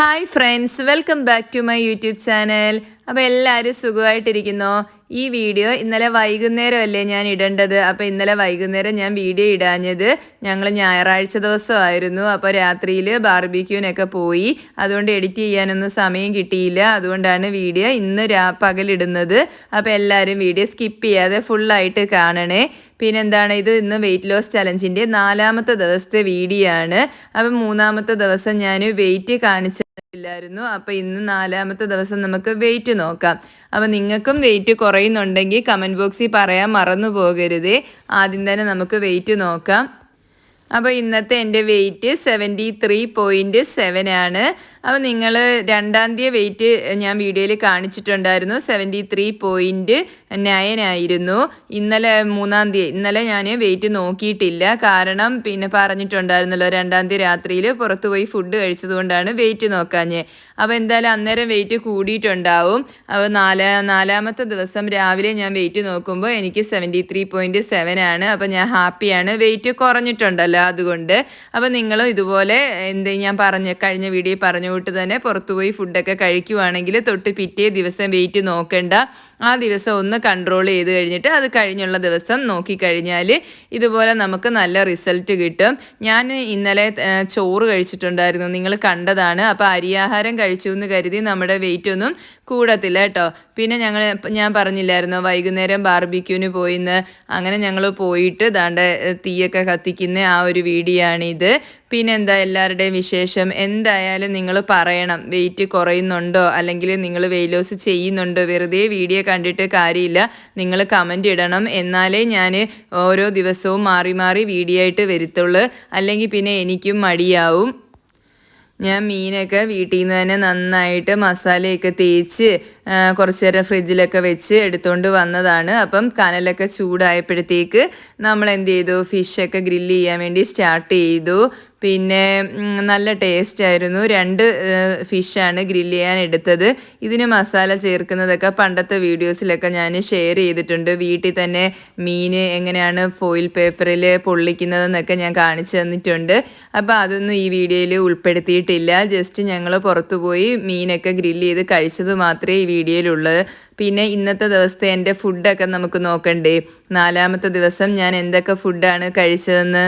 Hi friends welcome back to my YouTube channel അപ്പോൾ എല്ലാവരും സുഖമായിട്ടിരിക്കുന്നോ? ഈ വീഡിയോ ഇന്നലെ വൈകുന്നേരം അല്ലേ ഞാൻ ഇടേണ്ടത്? അപ്പോൾ ഇന്നലെ വൈകുന്നേരം ഞാൻ വീഡിയോ ഇടാഞ്ഞത് ഞങ്ങൾ ഞായറാഴ്ച ദിവസമായിരുന്നു. അപ്പോൾ രാത്രിയിൽ ബാർബിക്യൂനൊക്കെ പോയി. അതുകൊണ്ട് എഡിറ്റ് ചെയ്യാനൊന്നും സമയം കിട്ടിയില്ല. അതുകൊണ്ടാണ് വീഡിയോ ഇന്ന് രാ പകലിടുന്നത്. അപ്പോൾ എല്ലാവരും വീഡിയോ സ്കിപ്പ് ചെയ്യാതെ ഫുള്ളായിട്ട് കാണണേ. പിന്നെന്താണ്? ഇത് ഇന്ന് വെയിറ്റ് ലോസ് ചലഞ്ചിന്റെ നാലാമത്തെ ദിവസത്തെ വീഡിയോ ആണ്. അപ്പം മൂന്നാമത്തെ ദിവസം ഞാൻ വെയിറ്റ് കാണിച്ചില്ലായിരുന്നു അപ്പോൾ ഇന്ന് നാലാമത്തെ ദിവസം നമുക്ക് വെയിറ്റ് നോക്കാം. അപ്പോൾ നിങ്ങൾക്കും വെയിറ്റ് കുറയുന്നുണ്ടെങ്കിൽ കമന്റ് ബോക്സിൽ പറയാൻ മറന്നു പോകരുത് ആദ്യം തന്നെ നമുക്ക് വെയിറ്റ് നോക്കാം. അപ്പോൾ ഇന്നത്തെ എന്റെ weight seventy three point seven ആണ്. അപ്പോൾ നിങ്ങൾ രണ്ടാം തീയതി വെയിറ്റ് ഞാൻ വീഡിയോയിൽ കാണിച്ചിട്ടുണ്ടായിരുന്നു. സെവന്റി ത്രീ പോയിന്റ് നയൻ ആയിരുന്നു. ഇന്നലെ മൂന്നാം തീയതി ഇന്നലെ ഞാൻ വെയിറ്റ് നോക്കിയിട്ടില്ല. കാരണം പിന്നെ പറഞ്ഞിട്ടുണ്ടായിരുന്നല്ലോ രണ്ടാം തീയതി രാത്രിയിൽ പുറത്തുപോയി ഫുഡ് കഴിച്ചതുകൊണ്ടാണ് വെയിറ്റ് നോക്കാഞ്ഞ്. അപ്പോൾ എന്തായാലും അന്നേരം വെയിറ്റ് കൂടിയിട്ടുണ്ടാവും. അപ്പോൾ നാലാ നാലാമത്തെ ദിവസം രാവിലെ ഞാൻ വെയിറ്റ് നോക്കുമ്പോൾ എനിക്ക് സെവന്റി ത്രീ പോയിന്റ് സെവൻ ആണ്. അപ്പോൾ ഞാൻ ഹാപ്പിയാണ് വെയിറ്റ് കുറഞ്ഞിട്ടുണ്ടല്ലോ. അതുകൊണ്ട് അപ്പോൾ നിങ്ങളും ഇതുപോലെ എന്ത് ഞാൻ പറഞ്ഞ കഴിഞ്ഞ വീഡിയോ പറഞ്ഞു വിട്ട് തന്നെ പുറത്തുപോയി ഫുഡൊക്കെ കഴിക്കുവാണെങ്കിൽ തൊട്ട് പിറ്റേ ദിവസം വെയിറ്റ് നോക്കണ്ട. ആ ദിവസം ഒന്ന് കൺട്രോൾ ചെയ്ത് കഴിഞ്ഞിട്ട് അത് കഴിഞ്ഞുള്ള ദിവസം നോക്കിക്കഴിഞ്ഞാൽ ഇതുപോലെ നമുക്ക് നല്ല റിസൾട്ട് കിട്ടും. ഞാൻ ഇന്നലെ ചോറ് കഴിച്ചിട്ടുണ്ടായിരുന്നു. നിങ്ങൾ കണ്ടതാണ്. അപ്പോൾ അരിയാഹാരം കഴിച്ചു എന്ന് കരുതി നമ്മുടെ വെയിറ്റ് ഒന്നും കൂടത്തില്ല കേട്ടോ. പിന്നെ ഞങ്ങൾ ഞാൻ പറഞ്ഞില്ലായിരുന്നു വൈകുന്നേരം ബാർബിക്യൂന് പോയിന്ന്. അങ്ങനെ ഞങ്ങൾ പോയിട്ട് ദാണ്ട തീയൊക്കെ കത്തിക്കുന്ന ആ ഒരു വീഡിയോ ആണിത് പിന്നെ എന്താ എല്ലാവരുടെയും വിശേഷം? എന്തായാലും നിങ്ങൾ പറയണം. വെയിറ്റ് കുറയുന്നുണ്ടോ? അല്ലെങ്കിൽ നിങ്ങൾ വെയിറ്റ് ലോസ് ചെയ്യുന്നുണ്ടോ? വെറുതെ വീഡിയോ കണ്ടിട്ട് കാര്യമില്ല. നിങ്ങൾ കമന്റ് ഇടണം. എന്നാലേ ഞാൻ ഓരോ ദിവസവും മാറി മാറി വീഡിയോ ആയിട്ട് വരുത്തുള്ളൂ. അല്ലെങ്കിൽ പിന്നെ എനിക്കും മടിയാവും. ഞാൻ മീനൊക്കെ വീട്ടിൽ നിന്ന് തന്നെ നന്നായിട്ട് മസാലയൊക്കെ തേച്ച് കുറച്ച് നേരം ഫ്രിഡ്ജിലൊക്കെ വെച്ച് എടുത്തുകൊണ്ട് വന്നതാണ്. അപ്പം കനലൊക്കെ ചൂടായപ്പോഴത്തേക്ക് നമ്മൾ എന്ത് ചെയ്തു ഫിഷൊക്കെ ഗ്രില്ല് ചെയ്യാൻ വേണ്ടി സ്റ്റാർട്ട് ചെയ്തു. പിന്നെ നല്ല ടേസ്റ്റ് ആയിരുന്നു. രണ്ട് ഫിഷാണ് ഗ്രില്ല് ചെയ്യാൻ എടുത്തത്. ഇതിന് മസാല ചേർക്കുന്നതൊക്കെ പണ്ടത്തെ വീഡിയോസിലൊക്കെ ഞാൻ ഷെയർ ചെയ്തിട്ടുണ്ട്. വീട്ടിൽ തന്നെ മീൻ എങ്ങനെയാണ് ഫോയിൽ പേപ്പറിൽ പൊള്ളിക്കുന്നതെന്നൊക്കെ ഞാൻ കാണിച്ചു തന്നിട്ടുണ്ട്. അപ്പോൾ അതൊന്നും ഈ വീഡിയോയിൽ ഉൾപ്പെടുത്തിയിട്ടില്ല. ജസ്റ്റ് ഞങ്ങൾ പുറത്തു പോയി മീനൊക്കെ ഗ്രില്ല് ചെയ്ത് കഴിച്ചത് മാത്രമേ ഈ വീഡിയോയിലുള്ളത് പിന്നെ ഇന്നത്തെ ദിവസത്തെ എന്റെ ഫുഡൊക്കെ നമുക്ക് നോക്കണ്ടേ? നാലാമത്തെ ദിവസം ഞാൻ എന്തൊക്കെ ഫുഡാണ് കഴിച്ചതെന്ന്?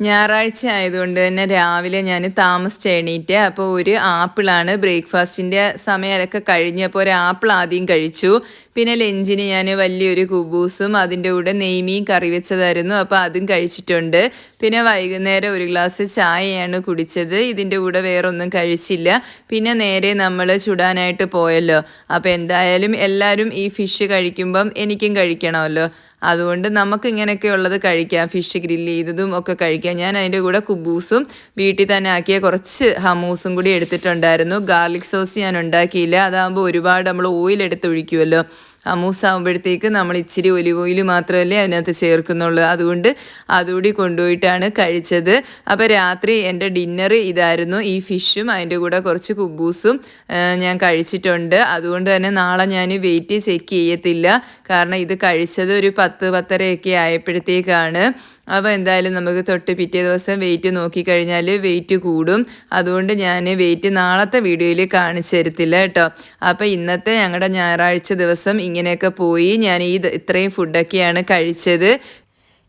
ഞായറാഴ്ച ആയതുകൊണ്ട് തന്നെ രാവിലെ ഞാൻ താമസിച്ച് എണീറ്റ് അപ്പോൾ ഒരു ആപ്പിളാണ് ബ്രേക്ക്ഫാസ്റ്റിന്റെ സമയമൊക്കെ കഴിഞ്ഞപ്പോൾ ഒരു ആപ്പിൾ ആദ്യം കഴിച്ചു. പിന്നെ ലഞ്ചിന് ഞാൻ വലിയൊരു കുബൂസും അതിന്റെ കൂടെ നെയ്മീം കറി വെച്ചതായിരുന്നു. അപ്പോൾ അതും കഴിച്ചിട്ടുണ്ട്. പിന്നെ വൈകുന്നേരം ഒരു ഗ്ലാസ് ചായയാണ് കുടിച്ചത്. ഇതിന്റെ കൂടെ വേറൊന്നും കഴിച്ചില്ല. പിന്നെ നേരെ നമ്മൾ ചുടാനായിട്ട് പോയല്ലോ. അപ്പോൾ എന്തായാലും എല്ലാവരും ഈ ഫിഷ് കഴിക്കുമ്പം എനിക്കും കഴിക്കണമല്ലോ. അതുകൊണ്ട് നമുക്ക് ഇങ്ങനെയൊക്കെ ഉള്ളത് കഴിക്കാം. ഫിഷ് ഗ്രില്ല് ചെയ്തതും ഒക്കെ കഴിക്കാം. ഞാൻ അതിന്റെ കൂടെ കുബൂസും വീട്ടിൽ തന്നെ ആക്കിയ കുറച്ച് ഹമൂസും കൂടി എടുത്തിട്ടുണ്ടായിരുന്നു. ഗാർലിക് സോസ് ഞാൻ ഉണ്ടാക്കിയില്ല. അതാകുമ്പോൾ ഒരുപാട് നമ്മൾ ഓയിൽ എടുത്ത് ഒഴിക്കുമല്ലോ അമൂസ് ആകുമ്പോഴത്തേക്ക് നമ്മൾ ഇച്ചിരി ഒലിവ് ഓയിൽ മാത്രമല്ലേ അതിനകത്ത് ചേർക്കുന്നുള്ളൂ. അതുകൊണ്ട് അതുകൂടി കൊണ്ടുപോയിട്ടാണ് കഴിച്ചത്. അപ്പോൾ രാത്രി എന്റെ ഡിന്നർ ഇതായിരുന്നു. ഈ ഫിഷും അതിന്റെ കൂടെ കുറച്ച് കുബൂസും ഞാൻ കഴിച്ചിട്ടുണ്ട്. അതുകൊണ്ട് തന്നെ നാളെ ഞാൻ വെയിറ്റ് ചെക്ക് ചെയ്യത്തില്ല. കാരണം ഇത് കഴിച്ചത് ഒരു പത്ത് പത്തരയൊക്കെ ആയപ്പോഴത്തേക്കാണ്. അപ്പോൾ എന്തായാലും നമുക്ക് തൊട്ട് പിറ്റേ ദിവസം വെയിറ്റ് നോക്കിക്കഴിഞ്ഞാൽ വെയിറ്റ് കൂടും. അതുകൊണ്ട് ഞാൻ വെയിറ്റ് നാളത്തെ വീഡിയോയിൽ കാണിച്ചു തരത്തില്ല കേട്ടോ. അപ്പോൾ ഇന്നത്തെ ഞങ്ങളുടെ ഞായറാഴ്ച ദിവസം ഇങ്ങനെയൊക്കെ പോയി. ഞാൻ ഈ ഇത്രയും ഫുഡൊക്കെയാണ് കഴിച്ചത്.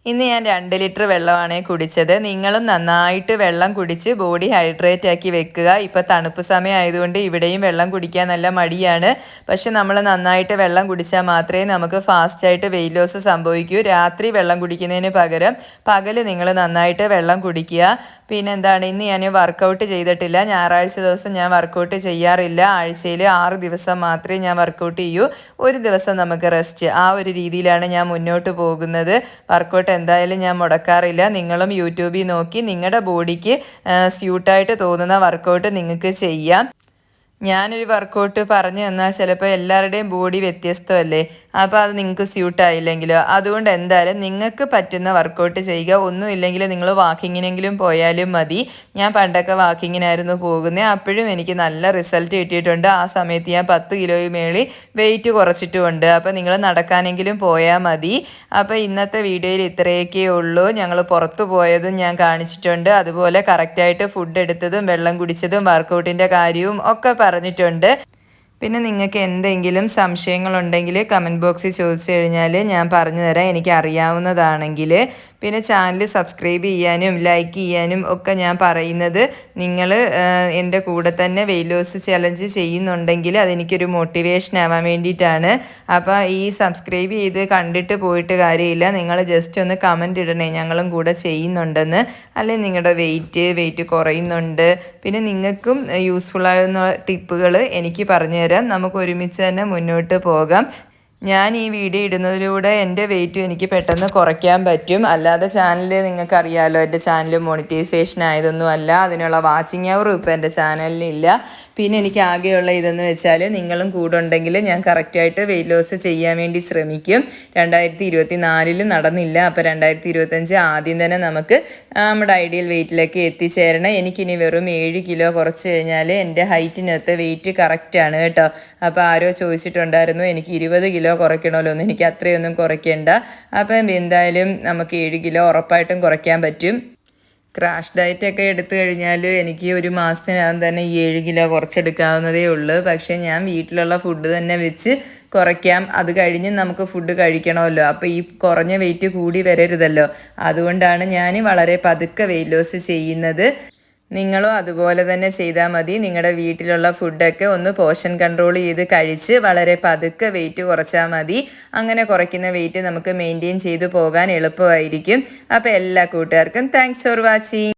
ഇന്ന് ഞാൻ രണ്ട് ലിറ്റർ വെള്ളമാണ് കുടിച്ചത്. നിങ്ങളും നന്നായിട്ട് വെള്ളം കുടിച്ച് ബോഡി ഹൈഡ്രേറ്റ് ആക്കി വെക്കുക. ഇപ്പോൾ തണുപ്പ് സമയം ആയതുകൊണ്ട് ഇവിടെയും വെള്ളം കുടിക്കാൻ നല്ല മടിയാണ്. പക്ഷെ നമ്മൾ നന്നായിട്ട് വെള്ളം കുടിച്ചാൽ മാത്രമേ നമുക്ക് ഫാസ്റ്റായിട്ട് വെയിറ്റ് ലോസ് സംഭവിക്കൂ. രാത്രി വെള്ളം കുടിക്കുന്നതിന് പകരം പകൽ നിങ്ങൾ നന്നായിട്ട് വെള്ളം കുടിക്കുക. പിന്നെ എന്താണ് ഇന്ന് ഞാൻ വർക്കൗട്ട് ചെയ്തിട്ടില്ല. ഞായറാഴ്ച ദിവസം ഞാൻ വർക്കൗട്ട് ചെയ്യാറില്ല. ആഴ്ചയിൽ ആറ് ദിവസം മാത്രമേ ഞാൻ വർക്കൗട്ട് ചെയ്യൂ. ഒരു ദിവസം നമുക്ക് റെസ്റ്റ് ആ ഒരു രീതിയിലാണ് ഞാൻ മുന്നോട്ട് പോകുന്നത്. വർക്കൗട്ട് എന്തായാലും ഞാൻ മുടക്കാറില്ല. നിങ്ങളും യൂട്യൂബിൽ നോക്കി നിങ്ങളുടെ ബോഡിക്ക് സ്യൂട്ടായിട്ട് തോന്നുന്ന വർക്കൗട്ട് നിങ്ങൾക്ക് ചെയ്യാം. ഞാനൊരു വർക്കൗട്ട് പറഞ്ഞു തന്നാൽ ചിലപ്പോൾ എല്ലാവരുടെയും ബോഡി വ്യത്യസ്തമല്ലേ? അപ്പോൾ അത് നിങ്ങൾക്ക് സ്യൂട്ട് ആയില്ലെങ്കിൽ അതുകൊണ്ട് എന്തായാലും നിങ്ങൾക്ക് പറ്റുന്ന വർക്കൗട്ട് ചെയ്യുക. ഒന്നും ഇല്ലെങ്കിൽ നിങ്ങൾ വാക്കിങ്ങിനെങ്കിലും പോയാലും മതി. ഞാൻ പണ്ടൊക്കെ വാക്കിങ്ങിനായിരുന്നു പോകുന്നത് അപ്പോഴും എനിക്ക് നല്ല റിസൾട്ട് കിട്ടിയിട്ടുണ്ട്. ആ സമയത്ത് ഞാൻ പത്ത് കിലോയും മേളിൽ വെയിറ്റ് കുറച്ചിട്ടുമുണ്ട്. അപ്പോൾ നിങ്ങൾ നടക്കാനെങ്കിലും പോയാൽ മതി. അപ്പോൾ ഇന്നത്തെ വീഡിയോയിൽ ഇത്രയൊക്കെ ഉള്ളൂ. ഞങ്ങൾ പുറത്തു പോയതും ഞാൻ കാണിച്ചിട്ടുണ്ട്. അതുപോലെ കറക്റ്റായിട്ട് ഫുഡ് എടുത്തതും വെള്ളം കുടിച്ചതും വർക്കൗട്ടിന്റെ കാര്യവും ഒക്കെ പറഞ്ഞിട്ടുണ്ട്. പിന്നെ നിങ്ങൾക്ക് എന്തെങ്കിലും സംശയങ്ങളുണ്ടെങ്കിൽ കമന്റ് ബോക്സിൽ ചോദിച്ചു കഴിഞ്ഞാൽ ഞാൻ പറഞ്ഞു തരാം എനിക്ക് അറിയാവുന്നതാണെങ്കിൽ പിന്നെ ചാനൽ സബ്സ്ക്രൈബ് ചെയ്യാനും ലൈക്ക് ചെയ്യാനും ഒക്കെ ഞാൻ പറയുന്നത് നിങ്ങൾ എന്റെ കൂടെ തന്നെ വെയിറ്റ് ലോസ് ചലഞ്ച് ചെയ്യുന്നുണ്ടെങ്കിൽ അതെനിക്കൊരു മോട്ടിവേഷൻ ആവാൻ വേണ്ടിയിട്ടാണ്. അപ്പോൾ ഈ സബ്സ്ക്രൈബ് ചെയ്ത് കണ്ടിട്ട് പോയിട്ട് കാര്യമില്ല. നിങ്ങൾ ജസ്റ്റ് ഒന്ന് കമന്റ് ഇടണേ ഞങ്ങളും കൂടെ ചെയ്യുന്നുണ്ടെന്ന്. അല്ലെങ്കിൽ നിങ്ങളുടെ വെയിറ്റ് വെയിറ്റ് കുറയുന്നുണ്ട്. പിന്നെ നിങ്ങൾക്കും യൂസ്ഫുൾ ആകുന്ന ടിപ്പുകൾ എനിക്ക് പറഞ്ഞു തരാം നമുക്ക് ഒരുമിച്ച് തന്നെ മുന്നോട്ട് പോകാം. ഞാൻ ഈ വീഡിയോ ഇടുന്നതിലൂടെ എന്റെ വെയിറ്റും എനിക്ക് പെട്ടെന്ന് കുറയ്ക്കാൻ പറ്റും. അല്ലാതെ ചാനൽ നിങ്ങൾക്ക് അറിയാമല്ലോ എന്റെ ചാനൽ മോണിറ്റൈസേഷൻ ആയതൊന്നും അല്ല. അതിനുള്ള വാച്ചിങ് അവറും ഇപ്പോൾ എന്റെ ചാനലിനില്ല പിന്നെ എനിക്ക് ആകെയുള്ള ഇതെന്ന് വെച്ചാൽ നിങ്ങളും കൂടെ ഉണ്ടെങ്കിൽ ഞാൻ കറക്റ്റായിട്ട് വെയിറ്റ് ലോസ് ചെയ്യാൻ വേണ്ടി ശ്രമിക്കും. രണ്ടായിരത്തി ഇരുപത്തി നാലിൽ നടന്നില്ല. അപ്പോൾ രണ്ടായിരത്തി ഇരുപത്തഞ്ച് ആദ്യം തന്നെ നമുക്ക് നമ്മുടെ ഐഡിയൽ വെയിറ്റിലേക്ക് എത്തിച്ചേരണം. എനിക്കിനി വെറും ഏഴ് കിലോ കുറച്ച് കഴിഞ്ഞാൽ എന്റെ ഹൈറ്റിനകത്ത് വെയിറ്റ് കറക്റ്റാണ് കേട്ടോ. അപ്പോൾ ആരോ ചോദിച്ചിട്ടുണ്ടായിരുന്നു എനിക്ക് ഇരുപത് കിലോ കുറയ്ക്കണമല്ലോ ഒന്നും എനിക്ക് അത്രയൊന്നും കുറയ്ക്കേണ്ട. അപ്പം എന്തായാലും നമുക്ക് ഏഴ് കിലോ ഉറപ്പായിട്ടും കുറയ്ക്കാൻ പറ്റും. ക്രാഷ് ഡയറ്റ് ഒക്കെ എടുത്തു കഴിഞ്ഞാൽ എനിക്ക് ഒരു മാസത്തിനകം തന്നെ ഈ ഏഴ് കിലോ കുറച്ചെടുക്കാവുന്നതേ ഉള്ളൂ. പക്ഷേ ഞാൻ വീട്ടിലുള്ള ഫുഡ് തന്നെ വെച്ച് കുറയ്ക്കാം. അത് കഴിഞ്ഞ് നമുക്ക് ഫുഡ് കഴിക്കണമല്ലോ. അപ്പോൾ ഈ കുറഞ്ഞ വെയിറ്റ് കൂടി വരരുതല്ലോ. അതുകൊണ്ടാണ് ഞാൻ വളരെ പതുക്കെ വെയിറ്റ് ലോസ് ചെയ്യുന്നത്. നിങ്ങളും അതുപോലെ തന്നെ ചെയ്താൽ മതി. നിങ്ങളുടെ വീട്ടിലുള്ള ഫുഡൊക്കെ ഒന്ന് പോഷൻ കൺട്രോൾ ചെയ്ത് കഴിച്ച് വളരെ പതുക്കെ വെയിറ്റ് കുറച്ചാൽ മതി. അങ്ങനെ കുറയ്ക്കുന്ന വെയിറ്റ് നമുക്ക് മെയിന്റെയിൻ ചെയ്ത് പോകാൻ എളുപ്പമായിരിക്കും. അപ്പോൾ എല്ലാ കൂട്ടുകാർക്കും താങ്ക്സ് ഫോർ വാച്ചിങ്